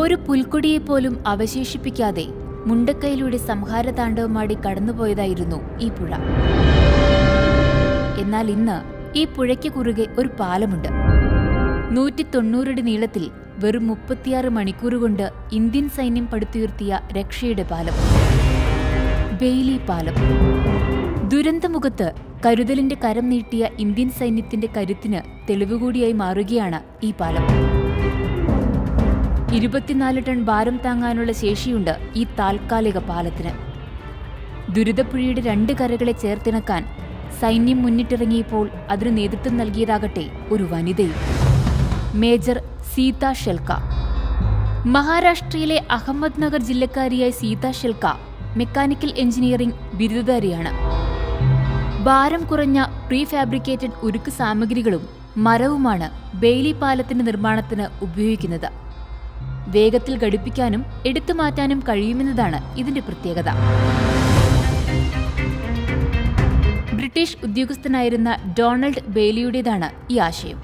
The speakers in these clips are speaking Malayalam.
ഒരു പുൽക്കൊടിയെപ്പോലും അവശേഷിപ്പിക്കാതെ മുണ്ടക്കയിലൂടെ സംഹാരതാണ്ഡവമാടി കടന്നുപോയതായിരുന്നു ഈ പുഴ. എന്നാൽ ഇന്ന് ഈ പുഴയ്ക്ക് കുറുകെ ഒരു പാലമുണ്ട്. നൂറ്റി തൊണ്ണൂറടി നീളത്തിൽ വെറും മുപ്പത്തിയാറ് മണിക്കൂറുകൊണ്ട് ഇന്ത്യൻ സൈന്യം പടുത്തുയർത്തിയ രക്ഷയുടെ പാലം. ബെയ്ലി പാലം. ദുരന്തമുഖത്ത് കരുതലിന്റെ കരം നീട്ടിയ ഇന്ത്യൻ സൈന്യത്തിന്റെ കരുത്തിന് തെളിവുകൂടിയായി മാറുകയാണ് ഈ പാലം. ഇരുപത്തിനാല് ടൺ ഭാരം താങ്ങാനുള്ള ശേഷിയുണ്ട് ഈ താൽക്കാലിക പാലത്തിന്. ദുരിതപ്പുഴയുടെ രണ്ട് കരകളെ ചേർത്തിണക്കാൻ സൈന്യം മുന്നിട്ടിറങ്ങിയപ്പോൾ അതിന് നേതൃത്വം നൽകിയതാകട്ടെ ഒരു വനിതയും. മേജർ സീത ഷെൽക്ക. മഹാരാഷ്ട്രയിലെ അഹമ്മദ് നഗർ ജില്ലക്കാരിയായ സീത ഷെൽക്ക മെക്കാനിക്കൽ എഞ്ചിനീയറിംഗ് ബിരുദധാരിയാണ്. ഭാരം കുറഞ്ഞ പ്രീ ഫാബ്രിക്കേറ്റഡ് ഉരുക്ക് സാമഗ്രികളും മരവുമാണ് ബെയ്ലി പാലത്തിന്റെ നിർമ്മാണത്തിന് ഉപയോഗിക്കുന്നത്. വേഗത്തിൽ ഘടിപ്പിക്കാനും എടുത്തു മാറ്റാനും കഴിയുമെന്നതാണ് ഇതിന്റെ പ്രത്യേകത. ബ്രിട്ടീഷ് ഉദ്യോഗസ്ഥനായിരുന്ന ഡൊണാൾഡ് ബെയ്ലിയുടേതാണ് ഈ ആശയം.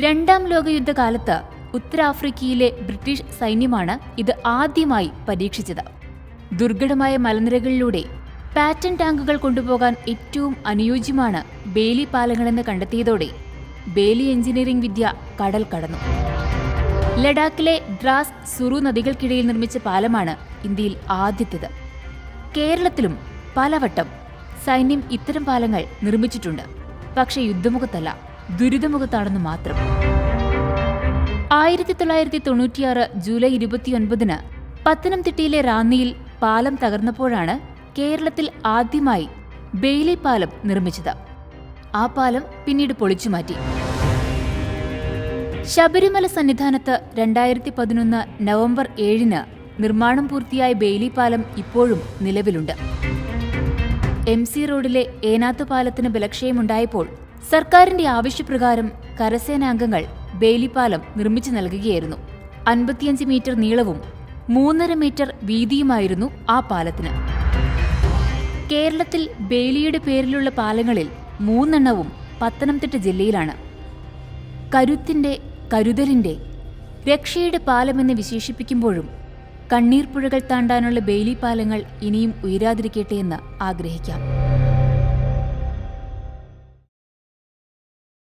രണ്ടാം ലോകയുദ്ധകാലത്ത് ഉത്തരാഫ്രിക്കയിലെ ബ്രിട്ടീഷ് സൈന്യമാണ് ഇത് ആദ്യമായി പരീക്ഷിച്ചത്. ദുർഘടമായ മലനിരകളിലൂടെ പാറ്റൻ ടാങ്കുകൾ കൊണ്ടുപോകാൻ ഏറ്റവും അനുയോജ്യമാണ് ബേലി പാലങ്ങളെന്ന് കണ്ടെത്തിയതോടെ ബേലി എഞ്ചിനീയറിംഗ് വിദ്യ കടൽ കടന്നു. ലഡാക്കിലെ ദ്രാസ് സുറു നദികൾക്കിടയിൽ നിർമ്മിച്ച പാലമാണ് ഇന്ത്യയിൽ ആദ്യത്തേത്. കേരളത്തിലും പലവട്ടം സൈന്യം ഇത്തരം പാലങ്ങൾ നിർമ്മിച്ചിട്ടുണ്ട്. പക്ഷേ യുദ്ധമുഖത്തല്ല ദുരിതമുഖത്താണെന്ന് മാത്രം. ആയിരത്തി തൊള്ളായിരത്തി തൊണ്ണൂറ്റിയാറ് ജൂലൈ ഇരുപത്തിയൊൻപതിന് പത്തനംതിട്ടയിലെ റാന്നിയിൽ പാലം തകർന്നപ്പോഴാണ് കേരളത്തിൽ ആദ്യമായി ബെയ്ലി പാലം നിർമ്മിച്ചത്. ആ പാലം പിന്നീട് പൊളിച്ചുമാറ്റി. ശബരിമല സന്നിധാനത്ത് രണ്ടായിരത്തി പതിനൊന്ന് നവംബർ ഏഴിന് നിർമ്മാണം പൂർത്തിയായ ബെയിലി പാലം ഇപ്പോഴും നിലവിലുണ്ട്. എം സി റോഡിലെ ഏനാത്ത് പാലത്തിന് ബലക്ഷയമുണ്ടായപ്പോൾ സർക്കാരിന്റെ ആവശ്യപ്രകാരം കരസേനാംഗങ്ങൾ ബെയിലി പാലം നിർമ്മിച്ചു നൽകുകയായിരുന്നു. അൻപത്തിയഞ്ച് മീറ്റർ നീളവും മൂന്നര മീറ്റർ വീതിയുമായിരുന്നു ആ പാലത്തിന്. കേരളത്തിൽ ബേലിയുടെ പേരിലുള്ള പാലങ്ങളിൽ മൂന്നെണ്ണവും പത്തനംതിട്ട ജില്ലയിലാണ്. കരുത്തിന്റെ കരുതലിന്റെ രക്ഷയുടെ പാലമെന്ന് വിശേഷിപ്പിക്കുമ്പോഴും കണ്ണീർപ്പുഴകൾ താണ്ടാനുള്ള ബെയിലി പാലങ്ങൾ ഇനിയും ഉയരാതിരിക്കട്ടെ എന്ന് ആഗ്രഹിക്കാം.